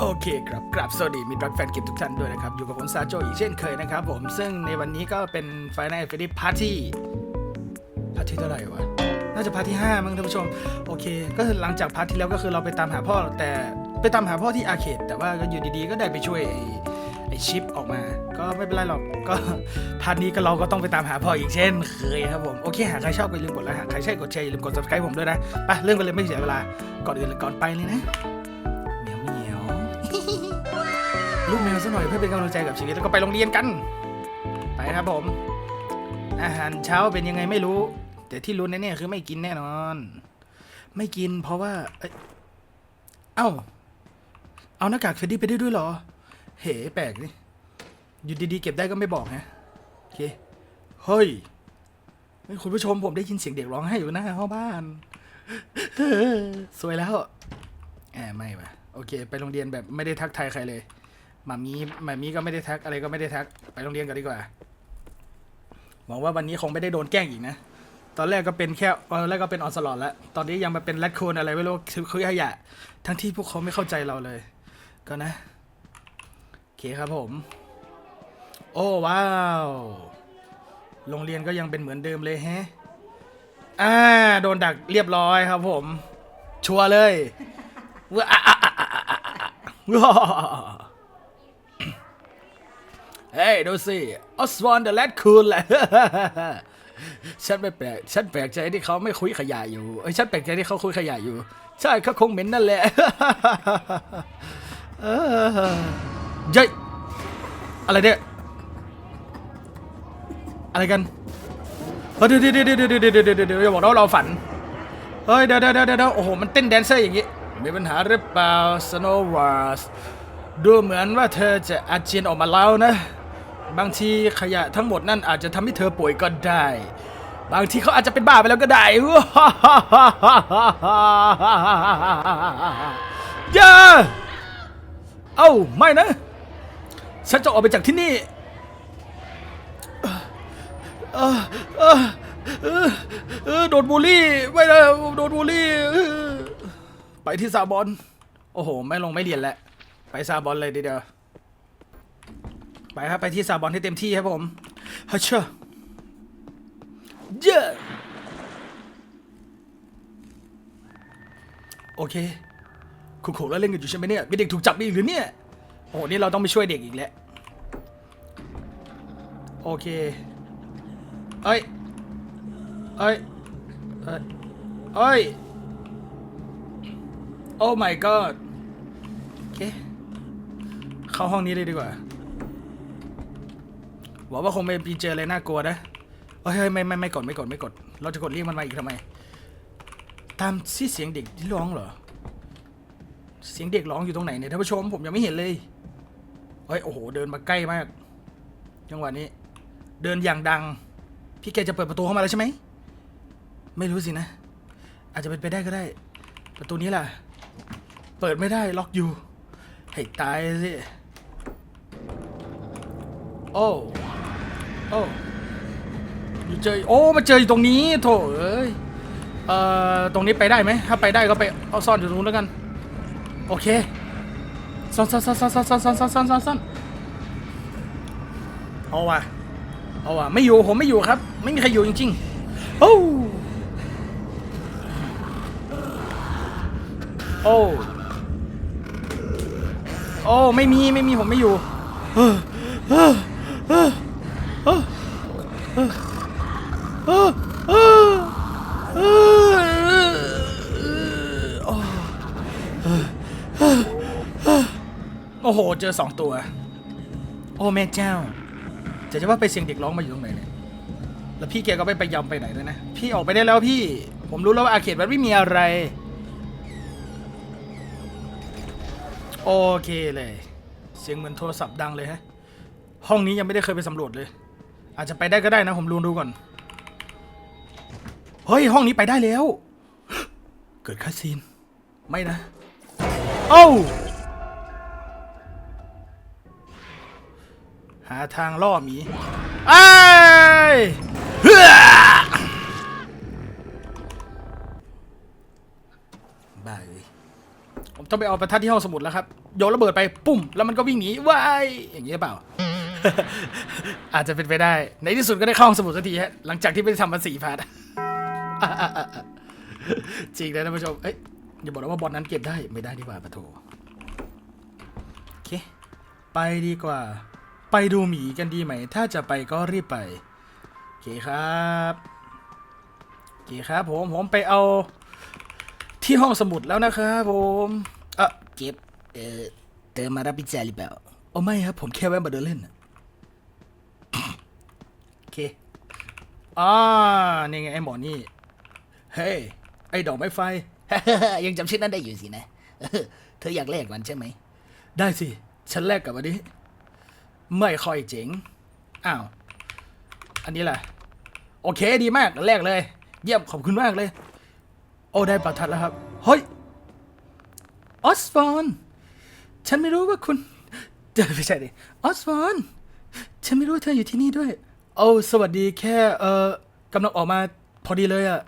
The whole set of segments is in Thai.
โอเคครับกราบสวัสดีมิตรรักแฟนเกมทุกท่านด้วยนะครับ อยู่กับผมซาโจอีกเช่นเคยนะครับผม ซึ่งในวันนี้ก็เป็น Final Fantasy Party พาร์ทที่เท่าไหร่วะ น่าจะพาร์ทที่ 5 มั้งท่านผู้ชม โอเค ก็คือหลังจากพาร์ทที่แล้วก็คือเราไปตามหาพ่อ แต่ไปตามหาพ่อที่อาร์เคดแต่ว่าก็อยู่ดีๆ ก็ได้ไปช่วยไอ้ไอ้ชิปออกมา ก็ไม่เป็นไรหรอก ก็พาร์ทนี้ก็เราก็ต้องไปตามหาพ่ออีกเช่นเคยครับผม โอเค หากใครชอบก็อย่าลืมกดไลค์ หากใครใช่กดแชร์อย่าลืมกด subscribe ผมด้วยนะ ไปเริ่มกันเลยไม่เสียเวลา ก่อนอื่นก่อนไปเลยนะ ลูกแมวซะหน่อยเพื่อเป็นกำลังใจกับชีวิตแล้วก็ไปโรงเรียนกัน ไปครับผม อาหารเช้าเป็นยังไงไม่รู้ แต่ที่รู้แน่ๆคือไม่กินแน่นอน ไม่กินเพราะว่า เอ้า เอาหน้ากากเฟรดดี้ไปได้ด้วยเหรอ เหแปลกนี่อยู่ดีๆ เก็บได้ก็ไม่บอกฮะโอเค เฮ้ยคุณผู้ชมผมได้ยินเสียงเด็กร้องไห้อยู่หน้าห้องบ้านสวยแล้วแอบไม่ปะโอเค ไปโรงเรียนแบบไม่ได้ทักทายใครเลย มามีมามีก็ไม่ได้ทักอะไรก็ไม่ได้ทัก ไปโรงเรียนกันดีกว่าหวังว่าวันนี้คงไม่ได้โดนแกล้งอีกนะ ตอนแรกก็เป็นแค่ตอนแรกก็เป็นออนสลอดแล้ว ตอนนี้ยังมาเป็นแรดคูนอะไรไม่รู้คือขยะ ทั้งที่พวกเขาไม่เข้าใจเราเลย ก็นะโอเคครับผม โอ้ว้าว โรงเรียนก็ยังเป็นเหมือนเดิมเลยแฮะอ่าโดนดักเรียบร้อยครับผม ชัวร์เลยว้าอะอะอะอะอะอะว้า เฮ้ยดูสิออสวอนเดอะแรดคูนแหละ ฉันไม่แปลก ฉันแปลกใจที่เขาไม่คุยขยะอยู่ไอ้ฉันแปลกใจที่เขาคุยขยะอยู่ ใช่เขาคงเหม็นนั่นแหละเย้ยอะไรเนี่ย อะไรกันเดี๋ยวเดี๋ยวเดี๋ยวเดี๋ยวเดี๋ยวเดี๋ยวเดี๋ยวอย่าบอกว่าเราฝัน เฮ้ยเดี๋ยวเดี๋ยวเดี๋ยวโอ้โห มันเต้นแดนเซอร์อย่างนี้ มีปัญหาหรือเปล่าสโนว์วาร์สดูเหมือนว่าเธอจะอาเจียนออกมาแล้วนะ บางทีขยะทั้งหมดนั่นอาจจะทำให้เธอป่วยก็ได้ บางทีเขาอาจจะเป็นบ้าไปแล้วก็ได้ อย่า เอ้า ไม่นะ ฉันจะออกไปจากที่นี่เออเออเออเออโดนบูลลี่ ไม่ได้โดนบูลลี่เออไปที่ซาบอน โอ้โห ไม่ลงไม่เรียนแล้ว ไปซาบอนเลยดีเดียว ไปครับ ไปที่ซาบอนให้เต็มที่ครับผมฮัชเชอเยอะโอเคคุกๆแล้วเล่นกันอยู่ใช่ไหมเนี่ย มีเด็กถูกจับอีกหรือเนี่ย โอ้โหนี่เราต้องไปช่วยเด็กอีกแล้ว โอเค เอ้ย เอ้ย เอ้ย เอ้ย โอ้ my god โอเค เข้าห้องนี้เลยดีกว่า หวังว่าคงไม่มีเจออะไรน่ากลัวนะเฮ้ยเฮ้ยไม่ไม่ไม่กดไม่กดไม่กด เราจะกดเรียกมันมาอีกทำไม ตามที่เสียงเด็กที่ร้องเหรอ เสียงเด็กร้องอยู่ตรงไหนเนี่ยท่านผู้ชมผมยังไม่เห็นเลย เฮ้ยโอ้โหเดินมาใกล้มาก จังหวะนี้ เดินอย่างดัง พี่แกจะเปิดประตูเข้ามาแล้วใช่ไหม ไม่รู้สินะ อาจจะเป็นไปได้ก็ได้ ประตูนี้ล่ะ เปิดไม่ได้ล็อกอยู่ ให้ตายสิ โอ้ โอ้อยู่เจอโอ้มาเจออยู่ตรงนี้โถเอ้ยเอ่อตรงนี้ไปได้ไหมถ้าไปได้ก็ไปเอาซ่อนอยู่ตรงนู้นแล้วกันโอเคซ่อนซ่อนซ่อนซ่อนซ่อนซ่อนซ่อนซ่อนซ่อนซ่อนซ่อนเอาว่ะเอาว่ะไม่อยู่ผมไม่อยู่ครับ ไม่มีใครอยู่จริงๆโอ้โอ้โอ้ไม่มีไม่มีผมไม่อยู่เออเออเออเออเออเออเออเออ โอ้โห เจอสองตัว โอ้แม่เจ้าจะจะว่าไปเสียงเด็กร้องมาอยู่ตรงไหนเนี่ย แล้วพี่แกก็ไม่ไปยำไปไหนเลยนะ พี่ออกไปได้แล้วพี่ ผมรู้แล้วว่าอาเขตมันไม่มีอะไร โอเคเลย เสียงเหมือนโทรศัพท์ดังเลยฮะ ห้องนี้ยังไม่ได้เคยไปสำรวจเลย อาจจะไปได้ก็ได้นะ ผมดูดูก่อน เฮ้ย ห้องนี้ไปได้แล้ว เกิดคาซีน ไม่นะโอ้า หาทางล่อหมีไอ้ายเฮ้อบ้าเลยผมต้องไปเอาประทัดที่ห้องสมุดแล้วครับ โยนระเบิดไปปุ่ม แล้วมันก็วิ่งหนีว้ายอย่างนี้หรือเปล่า อาจจะเป็นไปได้ ในที่สุดก็ได้เข้าห้องสมุดสักทีฮะ หลังจากที่ไปทำมาสี่พาร์ทจริงเลยท่านผู้ชม เอ้ยอย่าบอกนะว่าบอลนั้นเก็บได้ไม่ได้ดีกว่าปะโถโอเค ไปดีกว่า ไปดูหมีกันดีไหม ถ้าจะไปก็รีบไปโอเคครับโอเคครับผมผมไปเอาที่ห้องสมุดแล้วนะครับผมเออเก็บเออเติมมารับพิจาหรือเปล่าโอ้ไม่ครับ ผมแค่แวะมาเดินเล่นโอเคอ่านี่ไงไอ้หมอนี่ เฮ้ย ไอ้ดอกไม้ไฟ ยังจำชื่อนั้นได้อยู่สินะ เธออยากแลกมันใช่ไหม ได้สิ ฉันแลกกับอันนี้ ไม่ค่อยเจ๋ง อ้าว อันนี้แหละโอเคดีมากแลกเลย เยี่ยมขอบคุณมากเลย โอ้ได้ประทัดแล้วครับ เฮ้ย ออสฟอนฉันไม่รู้ว่าคุณเดไม่ใช่ดิออสฟอนฉันไม่รู้ว่าเธออยู่ที่นี่ด้วย โอ้สวัสดีแค่เอ่อกำลังออกมาพอดีเลยอะ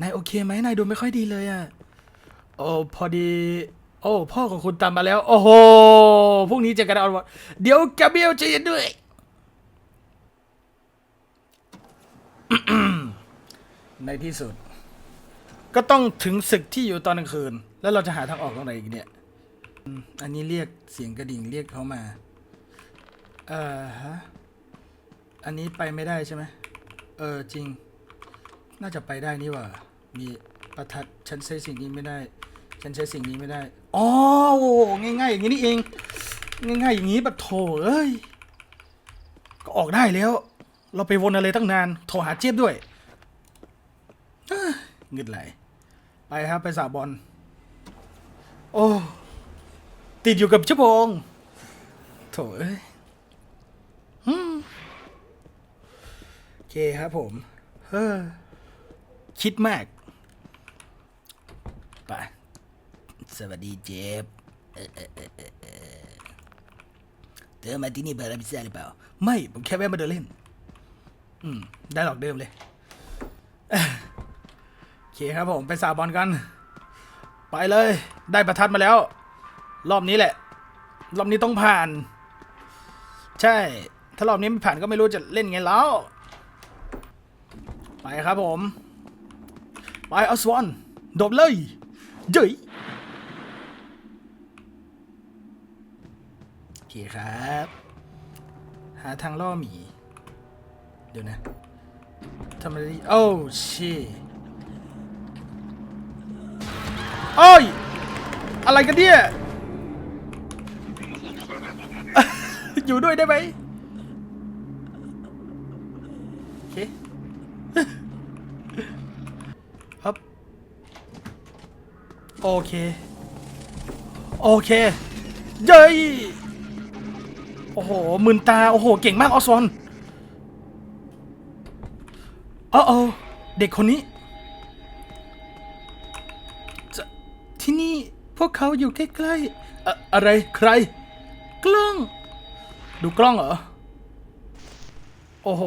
นายโอเคไหมนายดูไม่ค่อยดีเลยอะโอ้พอดี โอ้ พ่อของคุณตามมาแล้ว โอ้โหพรุ่งนี้เจอกันเอาวะเดี๋ยวกาเบียลใจะเย็นด้วย ในที่สุด ก็ต้องถึงศึกที่อยู่ตอนกลางคืน แล้วเราจะหาทางออกตรงไหนอีกเนี่ย อันนี้เรียกเสียงกระดิ่งเรียกเขามา เอ่อฮะ อันนี้ไปไม่ได้ใช่ไหม เออจริง น่าจะไปได้นี่ว่า มีประทัดฉันใช้สิ่งนี้ไม่ได้ ฉันใช้สิ่งนี้ไม่ได้ อ๋อโอ้ง่ายๆอย่างนี้นี่เอง ง่ายๆอย่างนี้ปะโถเอ้ย ก็ออกได้แล้ว เราไปวนอะไรตั้งนาน โทรหาเจี๊ยบด้วยเงึดไหล ไปครับไปสาบอล โอ้ ติดอยู่กับชั่วโมงโถเอ้ยฮึ่มโอเคครับผม เฮ้อ คิดมาก ไป สวัสดีเจฟเอ่อเอ่อเอ่อเอ่อเอ่อเธอมาที่นี่เพื่อรับพิซซ่าหรือเปล่า ไม่ ผมแค่แวะมาเดินเล่น อืม ได้หรอกเดิมเลย โอเคครับผม ไปสาบอลกัน ไปเลย ได้ประทัดมาแล้ว รอบนี้แหละ รอบนี้ต้องผ่าน ใช่ ถ้ารอบนี้ไม่ผ่านก็ไม่รู้จะเล่นไงแล้ว ไปครับผม ไปเอาสวอนโดบเลยเย้ยโอ เคครับ หาทางล่อหมี เดี๋ยวนะทำอะไรโอ้ชีโอ้ย อะไรกันเนี่ย อยู่ด้วยได้ไหมโอเคฮับโอเค โอเค เย้ โอ้โหมืนตา โอ้โห เก่งมากออสวอนอ๋อโอเด็กคนนี้ ที่นี่พวกเขาอยู่ใกล้ๆอะอะไรใคร กล้อง ดูกล้องเหรอ โอ้โห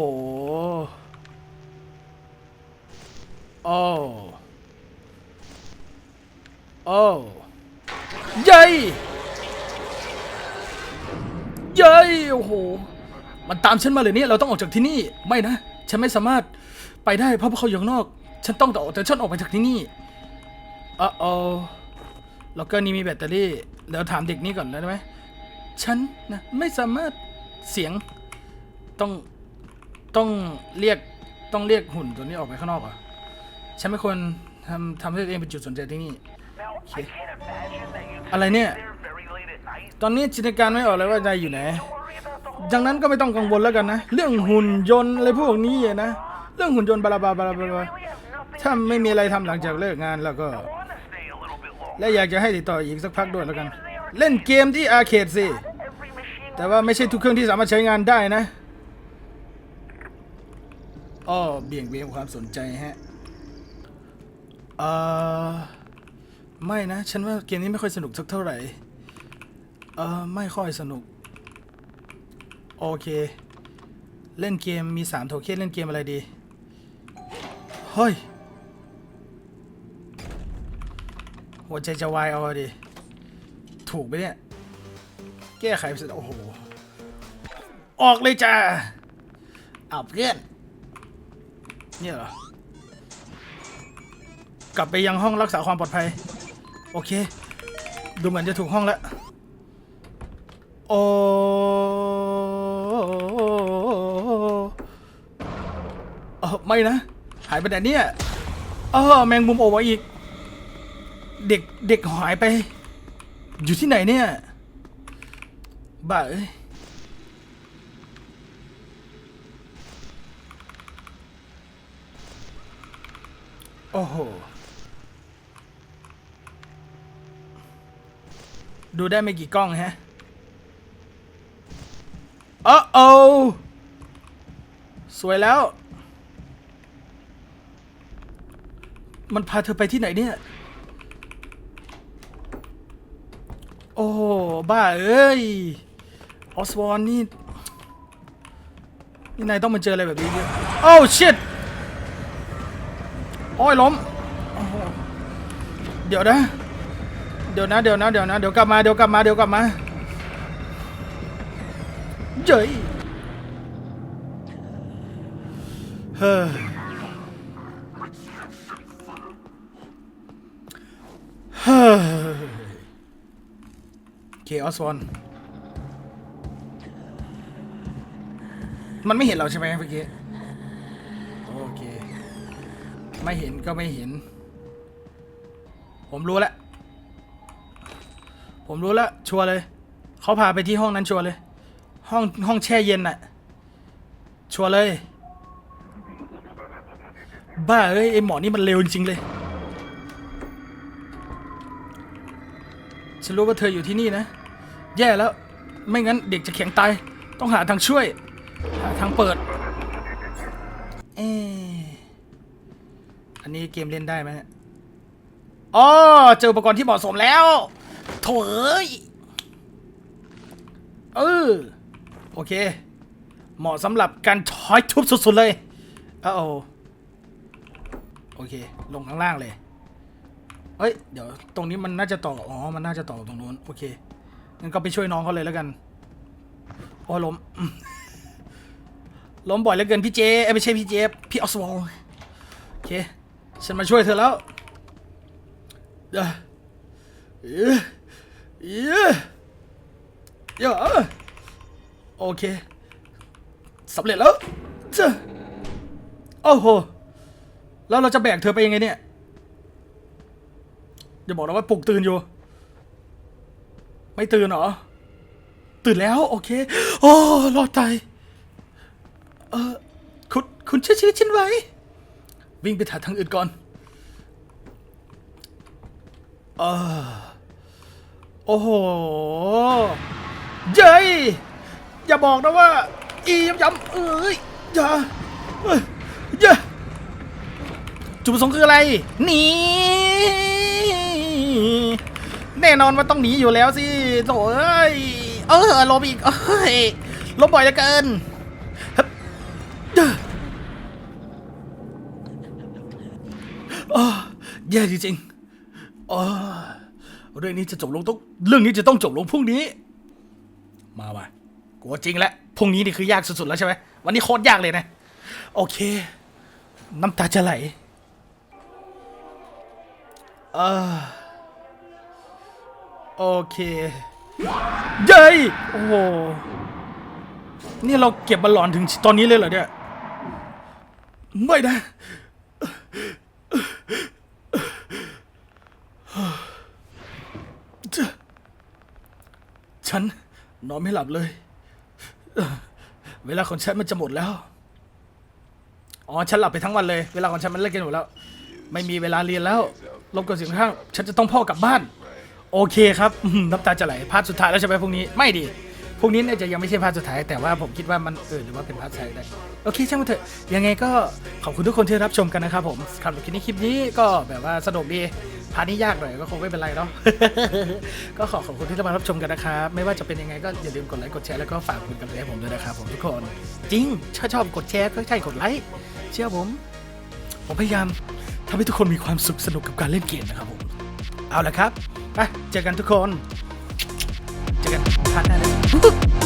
โอ้โอ้ย้ย เย้ยโอ้โห มันตามฉันมาเลยเนี่ยเราต้องออกจากที่นี่ ไม่นะ ฉันไม่สามารถไปได้เพราะพวกเขาอยู่ข้างนอก ฉันต้องต่อแต่ฉันออกไปจากที่นี่อ๋อโอ้แล้วก็นี่มีแบตเตอรี่ เดี๋ยวถามเด็กนี้ก่อนได้ไหม ฉันนะไม่สามารถเสียงต้องต้องเรียกต้องเรียกหุ่นตัวนี้ออกไปข้างนอกเหรอะฉันไม่ควรทำทำให้ตัวเองเป็นจุดสนใจที่นี่ okay. อะไรเนี่ย ตอนนี้จินตนาการไม่ออกเลยว่านายอยู่ไหนดังนั้นก็ไม่ต้องกังวลแล้วกันนะ เรื่องหุ่นยนต์อะไรพวกนี้นะ เรื่องหุ่นยนต์บลาบลาบลาบลาถ้าไม่มีอะไรทำหลังจากเลิกงานแล้วก็ และอยากจะให้ติดต่ออีกสักพักด้วยแล้วกัน เล่นเกมที่อาร์เคดสิ แต่ว่าไม่ใช่ทุกเครื่องที่สามารถใช้งานได้นะอ้อเบี่ยงเบนความสนใจฮะเออไม่นะ ฉันว่าเกมนี้ไม่ค่อยสนุกสักเท่าไหร่ เออไม่ค่อยสนุก โอเค เล่นเกมมีสามโทเค็นเล่นเกมอะไรดี เฮ้ย หัวใจจะวายเอาดิ ถูกไหมเนี่ย แก้ไขเสร็จโอ้โห ออกเลยจ้าเอาเพื่อน เนี่ยเหรอ กลับไปยังห้องรักษาความปลอดภัย โอเค ดูเหมือนจะถูกห้องแล้ว โอ้เออไม่นะ หายไปไหนเนี่ยเออแมงมุมโอมาอีก เด็กเด็กหายไป อยู่ที่ไหนเนี่ย บ้าเอ้ยโอ้โห ดูได้ไม่กี่กล้องฮะ เออโอสวยแล้ว มันพาเธอไปที่ไหนเนี่ย โอ้บ้าเอ้ย ออสวอนนี่ นี่นายต้องมาเจออะไรแบบนี้เนี่ยโอ้ชิตโอ้ยล้ม เดี๋ยวนะ เดี๋ยวนะ เดี๋ยวนะ เดี๋ยวนะ เดี๋ยวกลับมา เดี๋ยวกลับมา เดี๋ยวกลับมา เจ๋ยเฮ้อเฮ้อเคออสวอนมันไม่เห็นเราใช่ไหมเมื่อกี้โอเค ไม่เห็นก็ไม่เห็น ผมรู้แล้ว ผมรู้แล้วชัวร์เลย เขาพาไปที่ห้องนั้นชัวร์เลย ห้องห้องแช่เย็นน่ะชัวร์เลย บ้าเอ้ยไอหมอนี่มันเร็วจริงๆเลย ฉันรู้ว่าเธออยู่ที่นี่นะ แย่แล้ว ไม่งั้นเด็กจะแข็งตาย ต้องหาทางช่วย หาทางเปิด เอะอันนี้เกมเล่นได้ไหมอ๋อเจออุปกรณ์ที่เหมาะสมแล้วโถเอ้ยเออ โอเค เหมาะสำหรับการทอยทุบสุดๆเลยอ้าวโอเค ลงข้างล่างเลย เอ้ย เดี๋ยวตรงนี้มันน่าจะต่อ อ๋อ มันน่าจะต่อตรงนู้น โอเค งั้นก็ไปช่วยน้องเขาเลยแล้วกัน โอ้ล้มอืมล้มบ่อยเหลือเกินพี่เจไม่ใช่พี่เจพี่ออสวอลโอเค ฉันมาช่วยเธอแล้วเดี๋ยวเอ้ยเอ้ยเดี๋ยว โอเคสำเร็จแล้วเจ้าโอ้โห แล้วเราจะแบกเธอไปยังไงเนี่ย อย่าบอกนะว่าปลุกตื่นอยู่ ไม่ตื่นเหรอ ตื่นแล้วโอเค โอ้รอดตาย เออคุณคุณช่วยชีวิตฉันไว้ วิ่งไปหาทางอื่นก่อน เออโอ้โห เย้ อย่าบอกนะว่า อีย้ำย้ำเอ้ยอย่าเอ้ยอย่าจุดประสงค์คืออะไรหนีแน่นอนว่าต้องหนีอยู่แล้วสิโถ่เอ้ยเออลบอีกเอ้ยลบบ่อยเหลือเกินฮึบเด้อโอ้แย่จริงๆโอ้เรื่องนี้จะจบลงต้องเรื่องนี้จะต้องจบลงพรุ่งนี้ มาว่ะ ลัวจริงแล้วพรุ่งนี้นี่คือยากสุดๆแล้วใช่ไหมวันนี้โคตรยากเลยนะ โอเค น้ำตาจะไหลเออโอเคเย้ยโอ้โหนี่เราเก็บมาหลอนถึงตอนนี้เลยเหรอเนี่ยไม่นะฉันนอนไม่หลับเลย เวลาของฉันมันจะหมดแล้ว อ๋อ ฉันหลับไปทั้งวันเลย เวลาของฉันมันเลิกกันหมดแล้ว ไม่มีเวลาเรียนแล้ว ลบกับเสียงข้าง ฉันจะต้องพ่อกลับบ้าน โอเคครับ น้ำตาจะไหล พาร์ทสุดท้ายแล้วใช่ไหมพรุ่งนี้ ไม่ดี พรุ่งนี้น่าจะยังไม่ใช่พาร์ทสุดท้าย แต่ว่าผมคิดว่ามันเออหรือว่าเป็นพาร์ทสุดท้ายได้โอเคช่างมันเถอะยังไงก็ขอบคุณทุกคนที่รับชมกันนะครับผมสำหรับคลิปนี้คลิปนี้ก็แบบว่าสนุกดีพาร์ทนี้ยากหน่อยก็คงไม่เป็นไรเนาะก็ขอขอบคุณที่มารับชมกันนะครับไม่ว่าจะเป็นยังไงก็อย่าลืมกดไลค์กดแชร์แล้วก็ฝากกดกระดิ่งผมด้วยนะครับผมทุกคน จริงถ้าชอบกดแชร์ก็ใช่กดไลค์เชื่อผม ผมพยายามทำให้ทุกคนมีความสุขสนุกกับการเล่นเกมนะครับผมเอาละครับไปเจอกันทุกคน থাকা